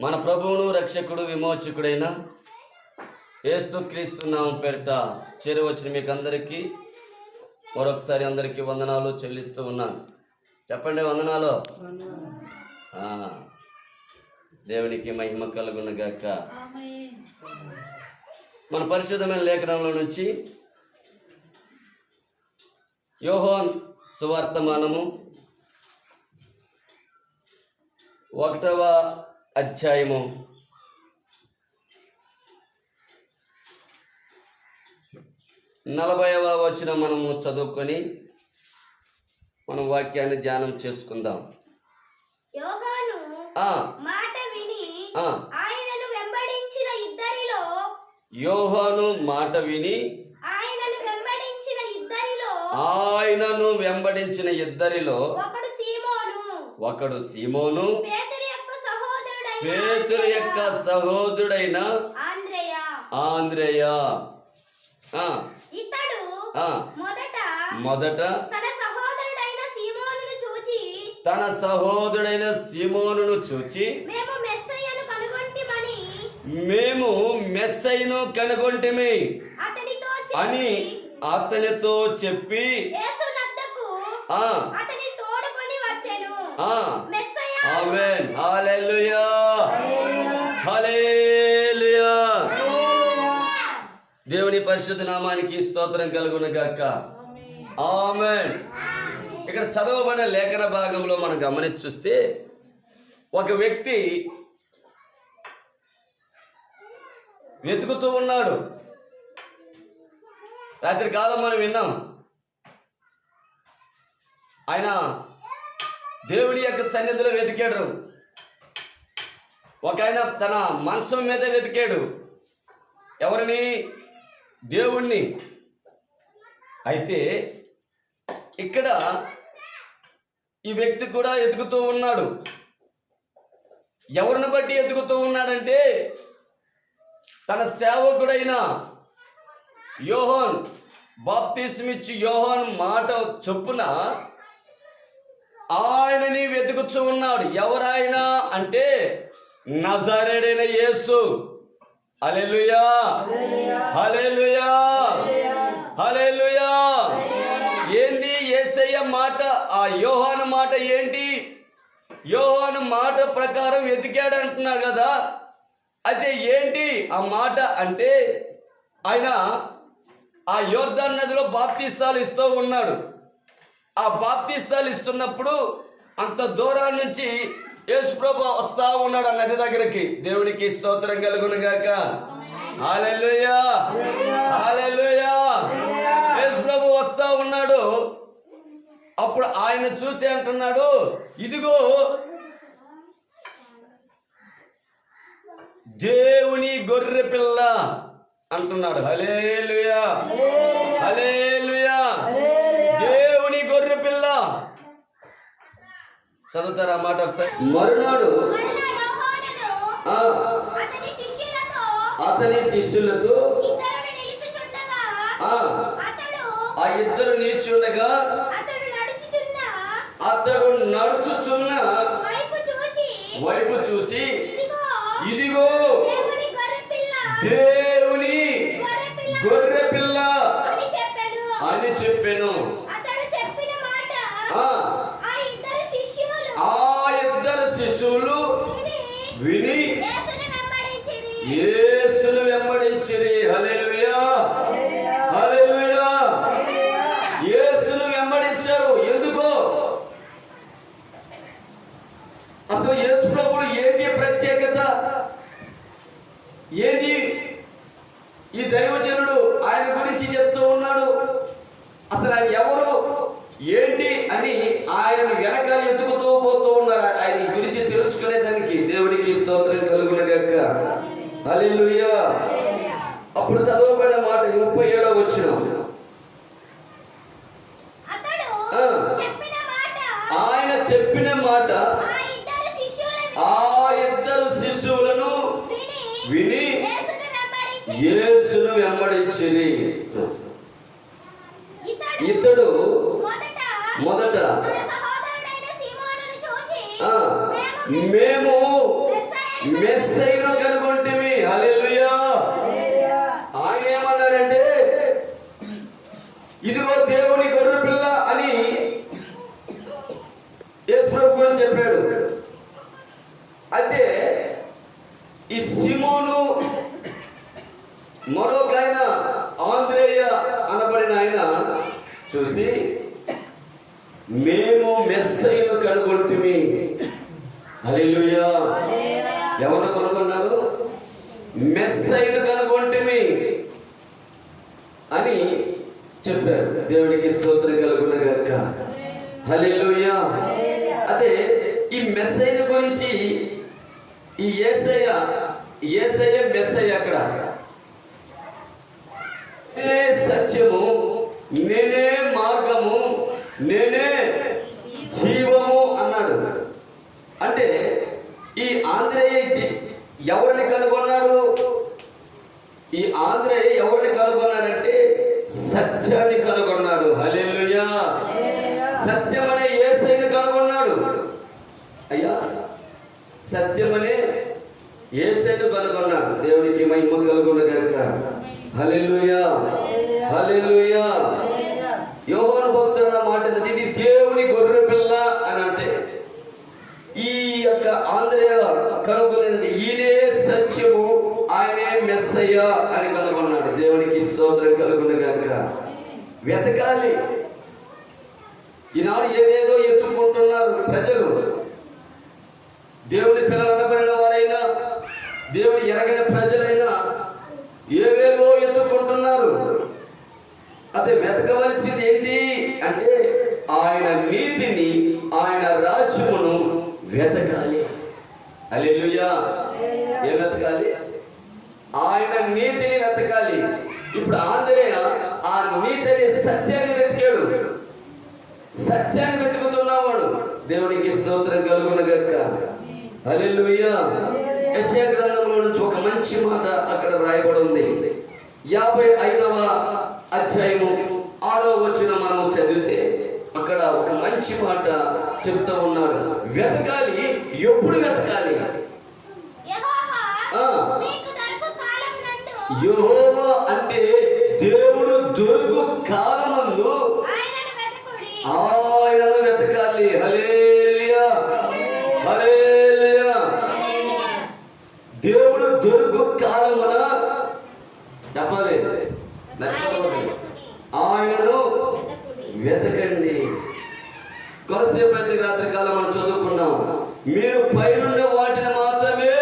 మన ప్రభువును రక్షకుడు విమోచకుడైన యేసుక్రీస్తు నామం పేరిట చేరవచ్చిన మీకు అందరికీ మరొకసారి అందరికీ వందనాలు చెల్లిస్తూ ఉన్నాను చెప్పండి వందనాలు. దేవునికి మహిమ కలుగునగాక. మన పరిశుద్ధమైన లేఖనంలో నుంచి యోహోన్ సువార్తమానము ఒకటవ అధ్యాయము నలభైవ వచ్చిన మనము చదువుకొని మనం వాక్యాన్ని ధ్యానం చేసుకుందాం. యోహాను ఆ, మాట విని ఆయనను వెంబడించిన ఇద్దరిలో యోహాను మాట విని ఆయనను వెంబడించిన ఇద్దరిలో ఆయనను వెంబడించిన ఇద్దరిలో ఒకడు సీమోను ఒకడు సీమోను పేతురు యొక్క సహోదరుడైన ఆంద్రేయ. ఆంద్రేయ. ఆ, ఇతడు మొదట మొదట తన సహోదరుడైన సీమోనును చూచి తన సహోదరుడైన సీమోనును చూచి మేము మెస్సయ్యను కనుగొంటిమని మేము కనుగొంటిమి అతనితో అని అతనితో చెప్పి యేసు నద్దకు ఆ. అతని తోడుకొని వచ్చెను. ఆ. మెస్సయ్య ఆమెన్ హల్లెలూయా హల్లెలూయా దేవుని పరిశుద్ధ నామానికి స్తోత్రం కలుగును గాక ఆమెన్ ఇక్కడ చదవబడిన లేఖన భాగంలో మనం గమనించి చూస్తే ఒక వ్యక్తి వెతుకుతూ ఉన్నాడు. రాత్రి కాలం మనం విన్నాం. ఆయన దేవుడి యొక్క సన్నిధిలో వెతికాడు. ఒక ఆయన తన మంచం మీద వెతికాడు. ఎవరిని? దేవుణ్ణి. అయితే ఇక్కడ ఈ వ్యక్తి కూడా ఎతుకుతూ ఉన్నాడు. ఎవరిని బట్టి ఎతుకుతూ ఉన్నాడంటే తన సేవకుడైన యోహోన్. బాప్తిస్మిచ్చి యోహోన్ మాట చొప్పున ఆయనని వెతుకుచూ ఉన్నాడు. ఎవరాయన? అంటే నజరేడైన యేసు. హల్లెలూయా. హల్లెలూయా. హల్లెలూయా. ఏంది ఏసయ్య మాట? ఆ యోహాన మాట ఏంటి? యోహాను మాట ప్రకారం వెతికాడు అంటున్నారు కదా. అయితే ఏంటి ఆ మాట అంటే ఆయన ఆ యోర్ధన్ నదిలో బాప్తిస్తాలు ఇస్తూ ఉన్నాడు. ఆ బాప్తిస్తాలు ఇస్తున్నప్పుడు అంత దూరం నుంచి యేసుప్రభు వస్తా ఉన్నాడు ఆ నది దగ్గరికి. దేవునికి స్తోత్రం కలుగును గాక. హల్లెలూయా. యేసుప్రభు వస్తా ఉన్నాడు. అప్పుడు ఆయన చూసి అంటున్నాడు ఇదిగో దేవుని గొర్రె పిల్ల అంటున్నాడు. హలేలుయా హలేలు పిల్ల. చదువుతారా ఆ మాట ఒకసారి? మరునాడు అతని శిష్యులతో ఆ, అతడు ఆ ఇద్దరు నిల్చుండగా అతడు నడుచుచున్న అతడు నడుచుచున్న వైపు చూచి ఇదిగో ఇదిగో దేవుని గొర్రె పిల్ల అని చెప్పిన మాట ఆ ఆ ఇద్దరు శిష్యులు ఆ ఇద్దరు విని యేసును వెంబడించిరి. హల్లెలూయా. హల్లెలూయా. యేసును వెంబడించారు. ఎందుకో? అసలు యేసు ప్రభువు ఏంటి ప్రత్యేకత? ఏది? ఈ దైవజనుడు ఆయన గురించి చెప్తూ ఉన్నాడు. అసలు ఆయన ఎవరు? ఏంటి అని ఆయన వెనకాల ఎత్తుకుతూ పోతూ ఉన్నారు ఆయన. గురించి తెలుసుకునేదానికి దేవుడికి స్తోత్రం కలుగునగాక. హల్లెలూయా. అప్పుడు చదవబడిన మాట ముప్పై ఏడో వచ్చిన ఆయన చెప్పిన మాట ఆ ఇద్దరు శిశువులను విని యేసును వెంబడించి యేసును వెంబడించిరి. ఇతడు మొదట యేసుప్రభు గురించి చెప్పాడు. అయితే ఈ సిమోను మరొక ఆయన ఆంధ్రేయ అనబడిన ఆయన చూసి మేము మెస్సైను కనుగొంటిమి. హల్లెలూయా. ఎవరు కనుగొన్నారు? మెస్సైను కనుగొంటిమి అని చెప్పారు. దేవునికి స్తోత్రం కలుగునగాక హల్లెలూయా. అదే ఈ మెస్సైన గురించి ఈ ఏసయ్య ఏసయ్య మెస్సయ్య అక్కడ. నేనే సత్యము నేనే మార్గము నేనే జీవము అన్నాడు. అంటే ఈ ఆంధ్రయ్య ఎవరిని కనుగొన్నాడు ఈ ఆంధ్రేయ ఎవరిని కనుగొన్నాడంటే సత్యాన్ని కనుగొన్నాడు హల్లెలూయా సత్యం అనే యేసయ్యను కనుగొన్నాడు అయ్యా సత్యం అనే యేసయ్యను కనుగొన్నాడు దేవునికి మహిమ కలుగును గాక హల్లెలూయా హల్లెలూయా యోహాను భక్తుడు అన్న మాట ఏంటంటే, ఇది దేవుని గొర్రె పిల్ల అని అంటే ఈ యొక్క ఆంధ్రయ కనుగొనేది ఈయనే సత్యము ఆయనే మెస్సయ్య అని కనుగొన్నాడు. దేవునికి స్తోత్రం కలుగున కనుక వెతకాలి. ఈనాడు ఏదేదో ఎత్తుకుంటున్నారు ప్రజలు. దేవుని పిల్లలు అనబడిన వారైనా దేవుని ఎరగిన ప్రజలైనా ఏవేవో ఎత్తుకుంటున్నారు అదే వెతకవలసింది ఏంటి అంటే ఆయన నీతిని ఆయన రాజ్యమును వెతకాలి. అల్లెలుయా ఏం వెతకాలి? ఆయన నీతిని వెతకాలి. ఇప్పుడు ఆంధ్రేయ ఆ నీతి అనే సత్యాన్ని వెతికాడు. సత్యాన్ని వెతుకుతున్నవాడు దేవునికి స్తోత్రం కలుగును గక్క గ్రంథంలో నుంచి ఒక మంచి మాట అక్కడ రాయబడి ఉంది యాభై ఐదవ అధ్యాయము ఆరో వచ్చిన మనం చదివితే అక్కడ ఒక మంచి మాట చెప్తా ఉన్నాడు. వెతకాలి ఎప్పుడు వెతకాలి? యెహోవా అంటే దేవుడు దొరుకు కాలమందు ఆయనను వెతకాలి. హల్లెలూయా. హల్లెలూయా. దేవుడు దొరుకు కాలమున చెప్పాలి. ఆయనను వెతకండి. కాసేపు ప్రతి రాత్రి కాలం మనం చదువుకున్నాం మీరు పైనుండే వాటిని మాత్రమే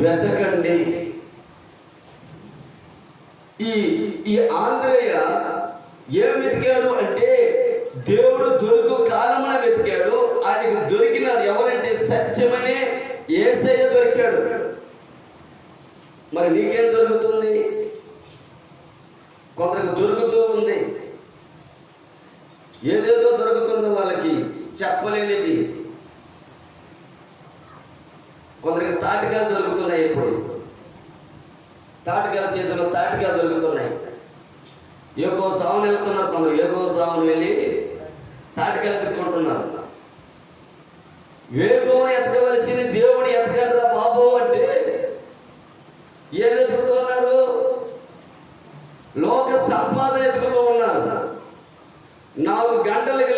వెతకండి. ఈ ఈ ఆంధ్రయ్య ఏం వెతికాడు అంటే దేవుడు దొరుకు కాలమున వెతికాడు. ఆయనకు దొరికినాడు ఎవరంటే సత్యమనే ఏసయ్య దొరికాడు. మరి నీకేం దొరుకుతుంది? కొందరికి దొరుకుతుంది ఏదేదో దొరుకుతుంది వాళ్ళకి చెప్పలేనిది. కొందరికి తాటికాయలు దొరుకుతున్నాయి ఇప్పుడు. తాటికాయల సీజన్లో తాటికాయలు దొరుకుతున్నాయి. ఏకో సాగుని వెళ్తున్నారు కొందరు ఏకో సాగుని వెళ్ళి తాటికాయలు ఎత్తుకుంటున్నారు వేగం ఎత్తవలసింది దేవుడు ఎత్తగలరా బాబు అంటే ఏం వెతుకుతున్నారు? లోక సంపాదన ఎత్తుకుంటూ ఉన్నారు. నాలుగు గంటలకు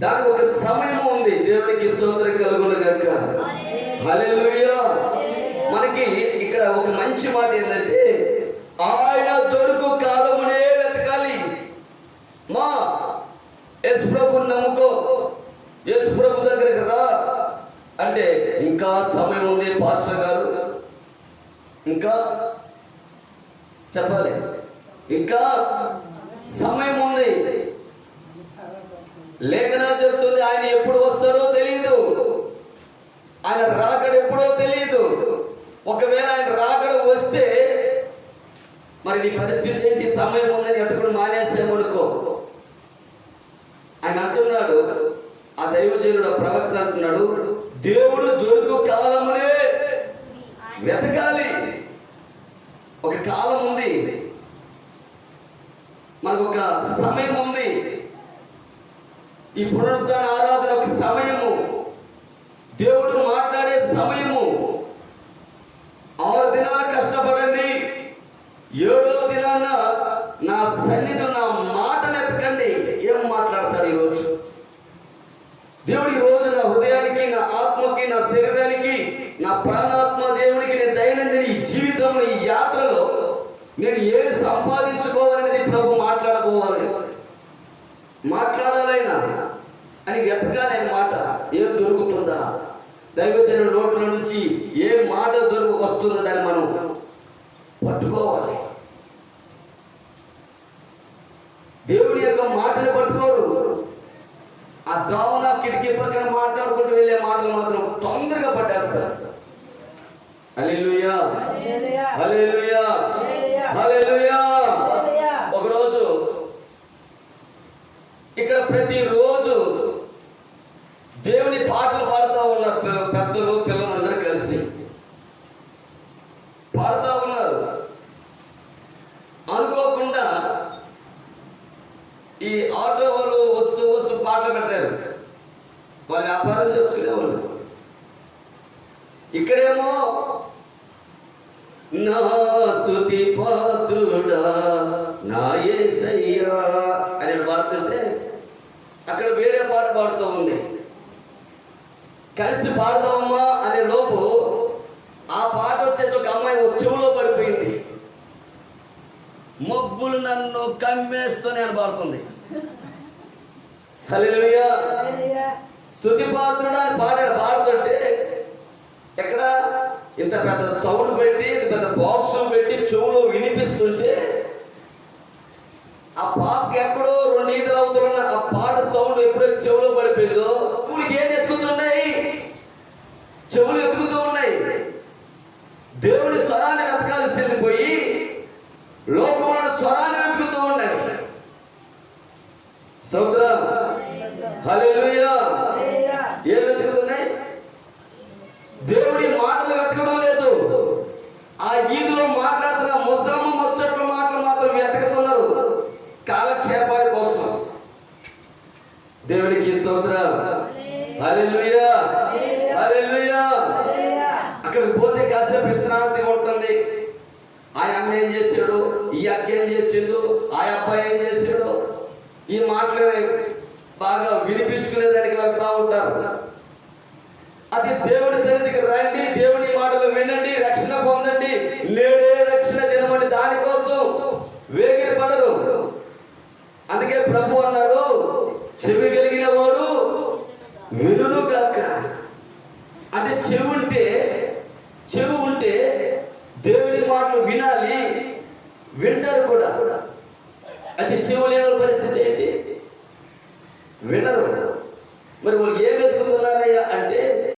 దానికి ఒక సమయం ఉంది. దేవునికి స్తోత్రం కలుగును గనుక మనకి ఇక్కడ ఒక మంచి మాట ఏంటంటే ఆయన దొరుకు కాలమునే వెతకాలి. మా యేసు ప్రభు నమ్ముకో. యేసు ప్రభు దగ్గరికి రా. అంటే ఇంకా సమయం ఉంది పాస్టర్ గారు. ఇంకా చెప్పాలి. ఇంకా సమయం ఉంది. లేఖనాలు చెప్తుంది ఆయన ఎప్పుడు వస్తాడో తెలియదు ఆయన రాకడ ఎప్పుడో తెలియదు ఒకవేళ ఆయన రాకడ వస్తే మరి నీ పరిస్థితి ఏంటి? సమయం ఉందని ఎతకుడు మానేసామనుకో ఆయన అంటున్నాడు ఆ దైవజనుడు ప్రవక్త అంటున్నాడు దేవుడు దొరుకు కాలమునే వెతకాలి. ఒక కాలం ఉంది. మనకు ఒక సమయం ఉంది. ఈ పునరుద్ధార ఆరాధన ఒక సమయము. దేవుడు మాట్లాడే సమయము. ఆరు దినాలు కష్టపడండి. ఏడో దినాన నా సన్నిధి నా మాటను ఎత్తకండి. ఏం మాట్లాడతాడు ఈరోజు? దేవుడు ఈరోజు రోజు నా హృదయానికి నా ఆత్మకి నా శరీరానికి నా ప్రాణాత్మ దేవుడికి నేను దైనందిన ఈ జీవితంలో ఈ యాత్రలో నేను ఏమి సంపాదించుకోవాలనేది ప్రభు మాట్లాడుకోవాలి. మాట్లాడాలైనా అని వెతకాలి మాట ఏం దొరుకుతుందా? దైవజన నోట్ల నుంచి ఏ మాట దొరుకు వస్తుందో దాన్ని మనం పట్టుకోవాలి. దేవుని యొక్క మాటని పట్టుకోరు. ఆ దావన కిటికీ పక్కన మాట్లాడుకుంటూ వెళ్ళే మాటలు మాత్రం తొందరగా పట్టేస్తారు హల్లెలూయా హల్లెలూయా. హల్లెలూయా హల్లెలూయా. హల్లెలూయా హల్లెలూయా. ఒకరోజు ఇక్కడ ప్రతిరోజు దేవుని పాటలు పాడుతూ ఉన్నారు పె- పెద్దలు పిల్లలందరూ కలిసి పాడుతూ ఉన్నారు అనుకోకుండా ఈ ఆటో వాళ్ళు వస్తూ వస్తూ పాటలు పెట్టారు వాళ్ళు వ్యాపారం చేసుకునేవాళ్ళు ఇక్కడేమో నా స్తుతి పాత్రుడా నా యేసయ్యా అని పాడుతుంటే అక్కడ వేరే పాట పాడుతూ ఉంది. కలిసి పాడదామా అనే లోపు ఆ పాట వచ్చేసి ఒక అమ్మాయి చెవులో పడిపోయింది. మబ్బులు నన్ను కమ్మేస్తూనే అని పాడుతుంది. స్తుతి పాత్రుడు అని పాడాడు పాడుతుంటే ఎక్కడ? ఇంత పెద్ద సౌండ్ పెట్టి ఇంత పెద్ద బాక్స్ పెట్టి చెవులో వినిపిస్తుంటే ఆ పాపకి ఎక్కడో రెండు ఈతలు అవుతున్న ఆ పాట సౌండ్ ఎప్పుడైతే చెవులో పడిపోయిందో చెవులకి ఏం ఎత్తుకుతున్నాయి చెవులు ఎత్తుకుతూ ఉన్నాయి దేవుని స్వరాన్ని వెతకాల్సింది పోయి లోకంలో స్వరాన్ని వెతుకుతూ ఉన్నాయి స్తోత్రం హల్లెలూయా హల్లెలూయా. ఏం వెతుకుతున్నాయి దేవుడి మాటలు వెతకడం లేదు ఆ ఈదులో మాట్లాడుతున్న ముసలమ్మ ముచ్చట్ల మాటలు మాత్రం వెతకుతున్నారు కాలక్షేపాల కోసం. దేవునికి స్తోత్రం హల్లెలూయా. హల్లెలూయా. అక్కడికి పోతే కాసేపు విశ్రాంతి ఉంటుంది. ఆ అమ్మ ఏం చేశాడు? ఈ అక్క ఏం చేసిండు ఆ అబ్బాయి ఏం చేశాడు? ఈ మాటలు బాగా వినిపించుకునే దానికి వెళ్తా ఉంటారు. అది దేవుడి సన్నిధికి రండి దేవుని మాటలు వినండి రక్షణ పొందండి. నేడే రక్షణ దినమండి. దానికో